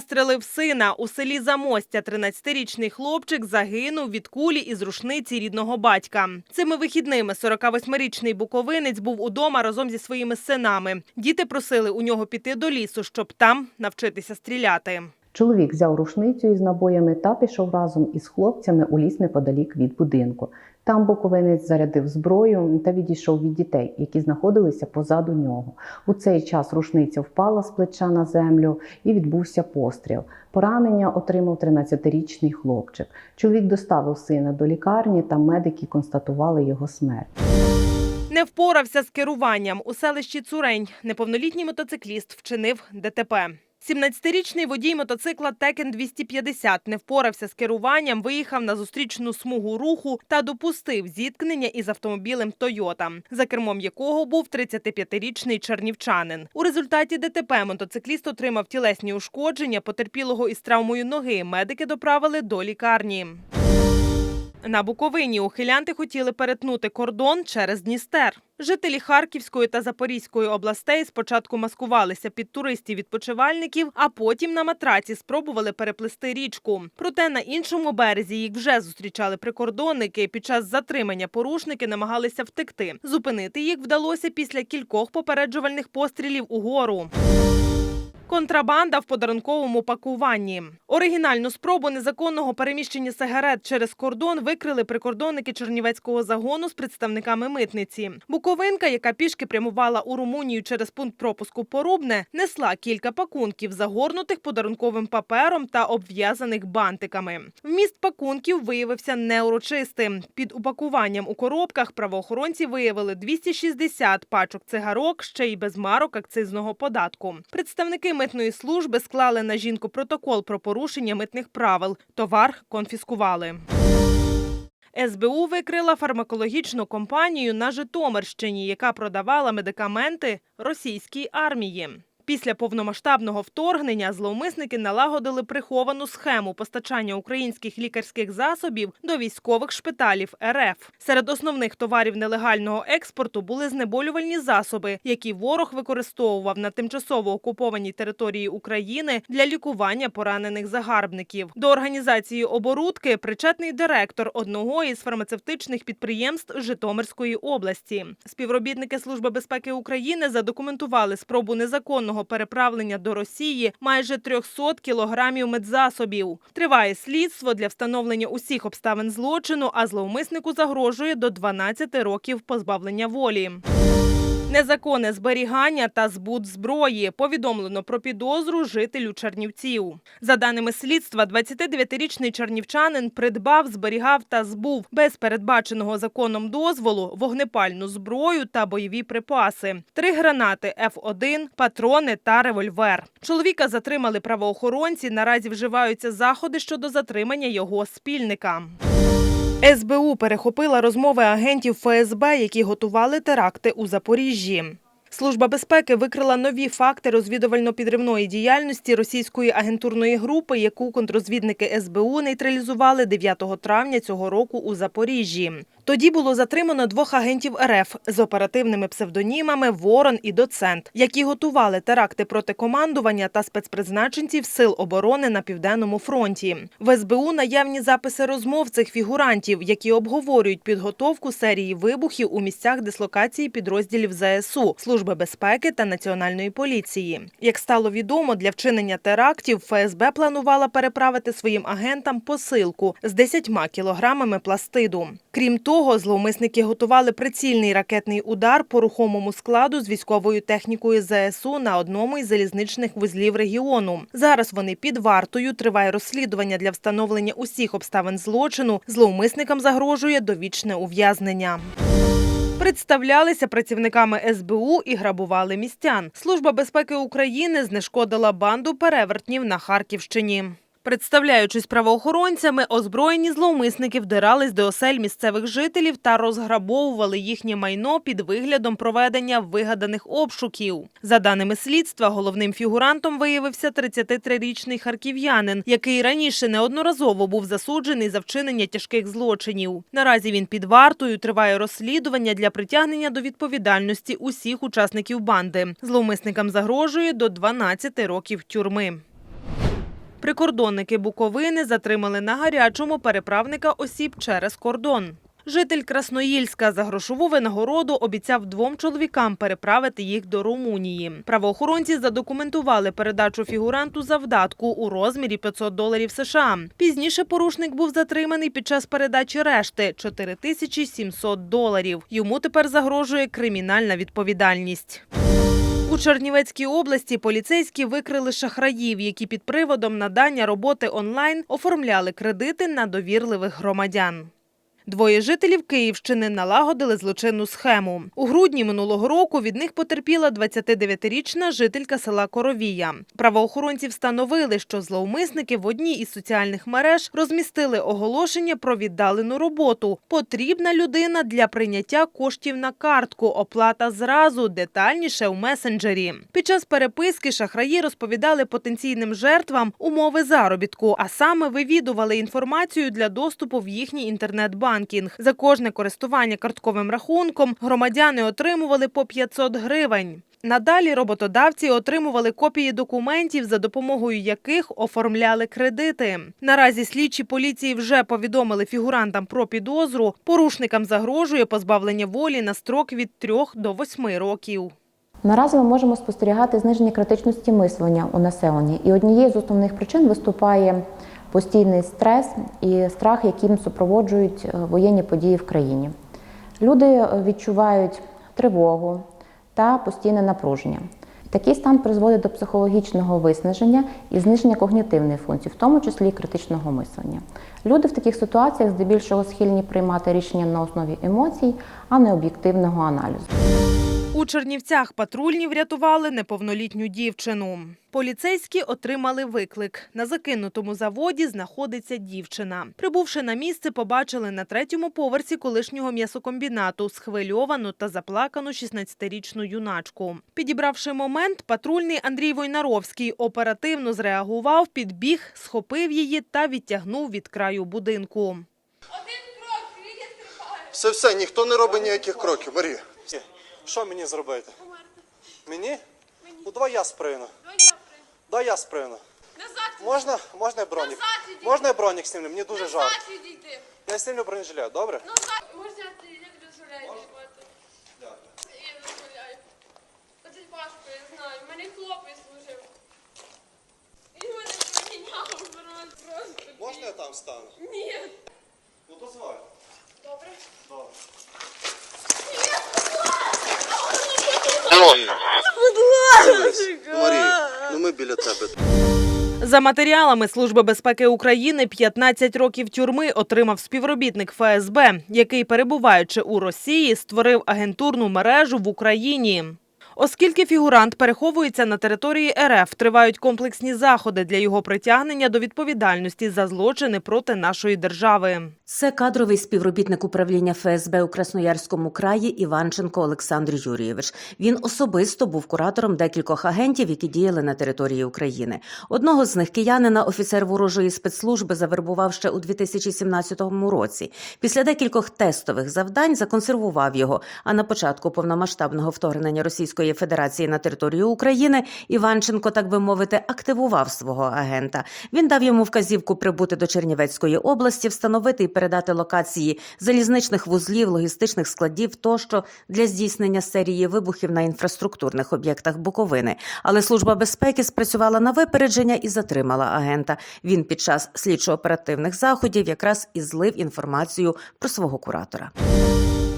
Застрелив сина у селі Замостя. 13-річний хлопчик загинув від кулі із рушниці рідного батька. Цими вихідними 48-річний буковинець був удома разом зі своїми синами. Діти просили у нього піти до лісу, щоб там навчитися стріляти. Чоловік взяв рушницю із набоями та пішов разом із хлопцями у ліс неподалік від будинку. Там буковинець зарядив зброю та відійшов від дітей, які знаходилися позаду нього. У цей час рушниця впала з плеча на землю і відбувся постріл. Поранення отримав 13-річний хлопчик. Чоловік доставив сина до лікарні, та медики констатували його смерть. Не впорався з керуванням у селищі Цурень. Неповнолітній мотоцикліст вчинив ДТП. 17-річний водій мотоцикла Текен 250 не впорався з керуванням, виїхав на зустрічну смугу руху та допустив зіткнення із автомобілем Тойота, за кермом якого був 35-річний чернівчанин. У результаті ДТП мотоцикліст отримав тілесні ушкодження, потерпілого із травмою ноги. Медики доправили до лікарні. На Буковині ухилянти хотіли перетнути кордон через Дністер. Жителі Харківської та Запорізької областей спочатку маскувалися під туристів-відпочивальників, а потім на матраці спробували переплисти річку. Проте на іншому березі їх вже зустрічали прикордонники. Під час затримання порушники намагалися втекти. Зупинити їх вдалося після кількох попереджувальних пострілів угору. Контрабанда в подарунковому пакуванні. Оригінальну спробу незаконного переміщення сигарет через кордон викрили прикордонники Чернівецького загону з представниками митниці. Буковинка, яка пішки прямувала у Румунію через пункт пропуску Порубне, несла кілька пакунків, загорнутих подарунковим папером та обв'язаних бантиками. Вміст пакунків виявився неурочистим. Під упакуванням у коробках правоохоронці виявили 260 пачок цигарок, ще й без марок акцизного податку. Представники митної служби склали на жінку протокол про порушення митних правил. Товар конфіскували. СБУ викрила фармакологічну компанію на Житомирщині, яка продавала медикаменти російській армії. Після повномасштабного вторгнення зловмисники налагодили приховану схему постачання українських лікарських засобів до військових шпиталів РФ. Серед основних товарів нелегального експорту були знеболювальні засоби, які ворог використовував на тимчасово окупованій території України для лікування поранених загарбників. До організації оборудки причетний директор одного із фармацевтичних підприємств Житомирської області. Співробітники Служби безпеки України задокументували спробу незаконного переправлення до Росії майже 300 кілограмів медзасобів. Триває слідство для встановлення усіх обставин злочину, а зловмиснику загрожує до 12 років позбавлення волі. Незаконне зберігання та збут зброї повідомлено про підозру жителю Чернівців. За даними слідства, 29-річний чернівчанин придбав, зберігав та збув без передбаченого законом дозволу вогнепальну зброю та бойові припаси, три гранати Ф1, патрони та револьвер. Чоловіка затримали правоохоронці. Наразі вживаються заходи щодо затримання його спільника. СБУ перехопила розмови агентів ФСБ, які готували теракти у Запоріжжі. Служба безпеки викрила нові факти розвідувально-підривної діяльності російської агентурної групи, яку контрозвідники СБУ нейтралізували 9 травня цього року у Запоріжжі. Тоді було затримано двох агентів РФ з оперативними псевдонімами Ворон і Доцент, які готували теракти проти командування та спецпризначенців Сил оборони на південному фронті. В СБУ наявні записи розмов цих фігурантів, які обговорюють підготовку серії вибухів у місцях дислокації підрозділів ЗСУ, Служби безпеки та національної поліції. Як стало відомо, для вчинення терактів ФСБ планувала переправити своїм агентам посилку з 10 кілограмами пластиду. Крім того, зловмисники готували прицільний ракетний удар по рухомому складу з військовою технікою ЗСУ на одному із залізничних вузлів регіону. Зараз вони під вартою. Триває розслідування для встановлення усіх обставин злочину. Зловмисникам загрожує довічне ув'язнення. Представлялися працівниками СБУ і грабували містян. Служба безпеки України знешкодила банду перевертнів на Харківщині. Представляючись правоохоронцями, озброєні зловмисники вдирались до осель місцевих жителів та розграбовували їхнє майно під виглядом проведення вигаданих обшуків. За даними слідства, головним фігурантом виявився 33-річний харків'янин, який раніше неодноразово був засуджений за вчинення тяжких злочинів. Наразі він під вартою триває розслідування для притягнення до відповідальності усіх учасників банди. Зловмисникам загрожує до 12 років тюрми. Прикордонники Буковини затримали на гарячому переправника осіб через кордон. Житель Красноїльська за грошову винагороду обіцяв двом чоловікам переправити їх до Румунії. Правоохоронці задокументували передачу фігуранту завдатку у розмірі 500 доларів США. Пізніше порушник був затриманий під час передачі решти 4700 доларів. Йому тепер загрожує кримінальна відповідальність. Чернівецькій області поліцейські викрили шахраїв, які під приводом надання роботи онлайн оформляли кредити на довірливих громадян. Двоє жителів Київщини налагодили злочинну схему. У грудні минулого року від них потерпіла 29-річна жителька села Коровія. Правоохоронці встановили, що зловмисники в одній із соціальних мереж розмістили оголошення про віддалену роботу. Потрібна людина для прийняття коштів на картку. Оплата зразу детальніше у месенджері. Під час переписки шахраї розповідали потенційним жертвам умови заробітку, а саме вивідували інформацію для доступу в їхній інтернет-банкінг. За кожне користування картковим рахунком громадяни отримували по 500 гривень. Надалі роботодавці отримували копії документів, за допомогою яких оформляли кредити. Наразі слідчі поліції вже повідомили фігурантам про підозру. Порушникам загрожує позбавлення волі на строк від 3 до 8 років. Наразі ми можемо спостерігати зниження критичності мислення у населенні, і однією з основних причин виступає постійний стрес і страх, яким супроводжують е, воєнні події в країні. Люди е, відчувають тривогу та постійне напруження. Такий стан призводить до психологічного виснаження і зниження когнітивних функцій, в тому числі критичного мислення. Люди в таких ситуаціях здебільшого схильні приймати рішення на основі емоцій, а не об'єктивного аналізу. У Чернівцях патрульні врятували неповнолітню дівчину. Поліцейські отримали виклик. На закинутому заводі знаходиться дівчина. Прибувши на місце, побачили на третьому поверсі колишнього м'ясокомбінату схвильовану та заплакану 16-річну юначку. Підібравши момент, патрульний Андрій Войнаровський оперативно зреагував, підбіг, схопив її та відтягнув від краю будинку. Один крок, Все, все, ніхто не робить ніяких кроків. Марія. Що мені зробити? Мені? Ну давай я сприну. Ну я. Дай я сприну. Назад, Можна? Можна я бронік? Назад іди. Можна я бронік знімлю? Мені дуже назад відійди. Я знімлю бронежилет, добре? Назад. Можна ти не дозволяю знімати? Я дозволяю. Оце важко, я знаю. Мене хлопець служив. Він мене поміняв просто. Можна я там стану? Ні. Ну дозволь. Добре. Добре. Марія, ну ми біля тебе. За матеріалами Служби безпеки України 15 років тюрми отримав співробітник ФСБ, який, перебуваючи у Росії, створив агентурну мережу в Україні. Оскільки фігурант переховується на території РФ, тривають комплексні заходи для його притягнення до відповідальності за злочини проти нашої держави. Це кадровий співробітник управління ФСБ у Красноярському краї Іванченко Олександр Юрійович. Він особисто був куратором декількох агентів, які діяли на території України. Одного з них киянина офіцер ворожої спецслужби завербував ще у 2017 році. Після декількох тестових завдань законсервував його. А на початку повномасштабного вторгнення Російської Федерації на територію України Іванченко, так би мовити, активував свого агента. Він дав йому вказівку прибути до Чернівецької області, встановити і передати локації залізничних вузлів, логістичних складів тощо для здійснення серії вибухів на інфраструктурних об'єктах Буковини. Але служба безпеки спрацювала на випередження і затримала агента. Він під час слідчо-оперативних заходів якраз і злив інформацію про свого куратора.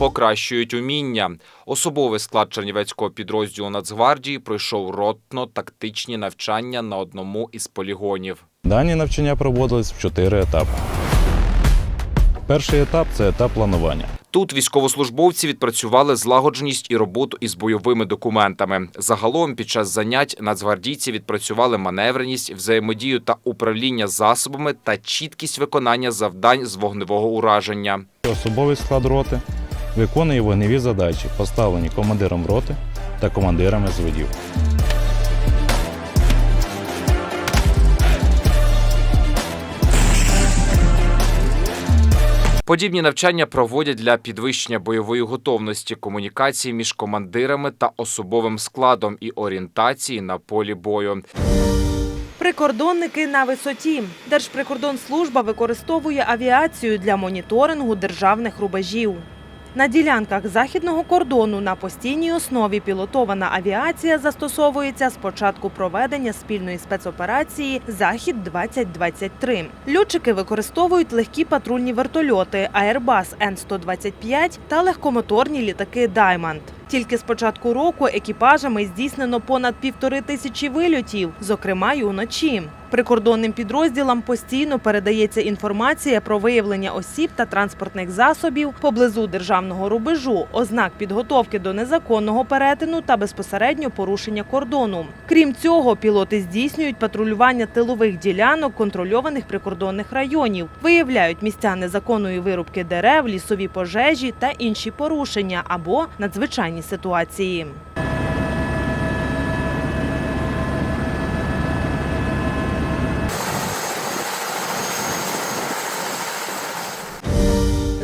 Покращують уміння. Особовий склад Чернівецького підрозділу Нацгвардії пройшов ротно-тактичні навчання на одному із полігонів. Дані навчання проводились в чотири етапи. Перший етап це етап планування. Тут військовослужбовці відпрацювали злагодженість і роботу із бойовими документами. Загалом під час занять нацгвардійці відпрацювали маневреність, взаємодію та управління засобами та чіткість виконання завдань з вогневого ураження. Особовий склад роти виконує вогневі задачі, поставлені командиром роти та командирами зводів. Подібні навчання проводять для підвищення бойової готовності, комунікації між командирами та особовим складом і орієнтації на полі бою. Прикордонники на висоті. Держприкордонслужба використовує авіацію для моніторингу державних рубежів. На ділянках західного кордону на постійній основі пілотована авіація застосовується з початку проведення спільної спецоперації Захід 2023 Льотчики використовують легкі патрульні вертольоти Airbus N-125 та легкомоторні літаки Diamond. Тільки з початку року екіпажами здійснено понад півтори тисячі вильотів, зокрема й уночі. Прикордонним підрозділам постійно передається інформація про виявлення осіб та транспортних засобів поблизу державного рубежу, ознак підготовки до незаконного перетину та безпосередньо порушення кордону. Крім цього, пілоти здійснюють патрулювання тилових ділянок контрольованих прикордонних районів, виявляють місця незаконної вирубки дерев, лісові пожежі та інші порушення або надзвичайні ситуації.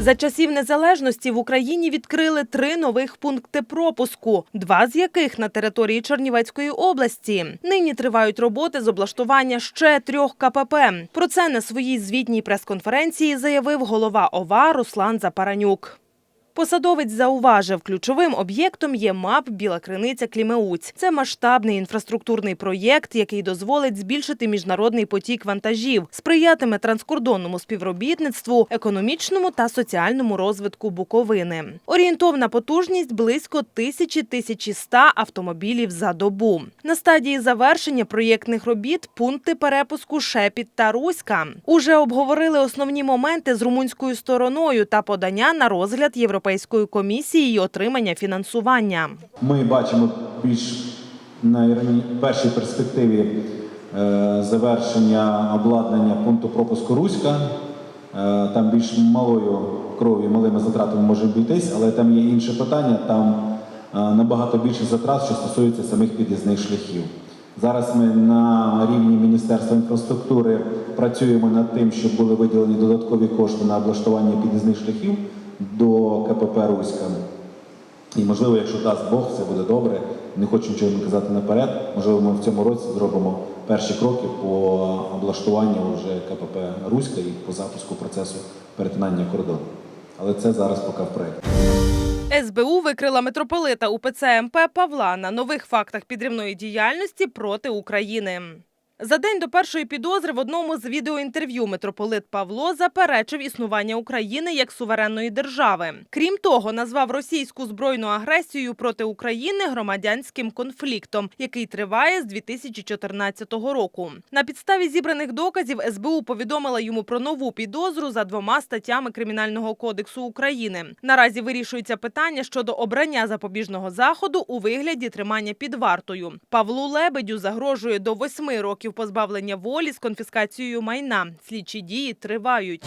За часів незалежності в Україні відкрили три нових пункти пропуску, два з яких на території Чернівецької області. Нині тривають роботи з облаштування ще трьох КПП. Про це на своїй звітній прес-конференції заявив голова ОВА Руслан Запаранюк. Посадовець зауважив, ключовим об'єктом є МАП Біла Криниця Клімеуць. Це масштабний інфраструктурний проєкт, який дозволить збільшити міжнародний потік вантажів, сприятиме транскордонному співробітництву, економічному та соціальному розвитку Буковини. Орієнтовна потужність близько 1000-1100 автомобілів за добу. На стадії завершення проєктних робіт пункти перепуску Шепіт та Руська. Уже обговорили основні моменти з румунською стороною та подання на розгляд Європейської комісії і отримання фінансування. Ми бачимо більш на першій перспективі е, завершення обладнання пункту пропуску Руська. Е, Там більш малою кров'ю, малими затратами може обійтись, але там є інше питання. Там е, набагато більше затрат, що стосується самих під'їзних шляхів. Зараз ми на рівні Міністерства інфраструктури працюємо над тим, щоб були виділені додаткові кошти на облаштування під'їзних шляхів до КПП Руська. І можливо, якщо дасть Бог, все буде добре. Не хочу нічого не казати наперед. Можливо, ми в цьому році зробимо перші кроки по облаштуванню вже КПП Руська і по запуску процесу перетинання кордону. Але це зараз поки в проєкті. СБУ викрила митрополита УПЦ МП Павла на нових фактах підривної діяльності проти України. За день до першої підозри в одному з відеоінтерв'ю митрополит Павло заперечив існування України як суверенної держави. Крім того, назвав російську збройну агресію проти України громадянським конфліктом, який триває з 2014 року. На підставі зібраних доказів СБУ повідомила йому про нову підозру за двома статтями Кримінального кодексу України. Наразі вирішується питання щодо обрання запобіжного заходу у вигляді тримання під вартою. Павлу Лебедю загрожує до восьми років позбавлення волі з конфіскацією майна. Слідчі дії тривають.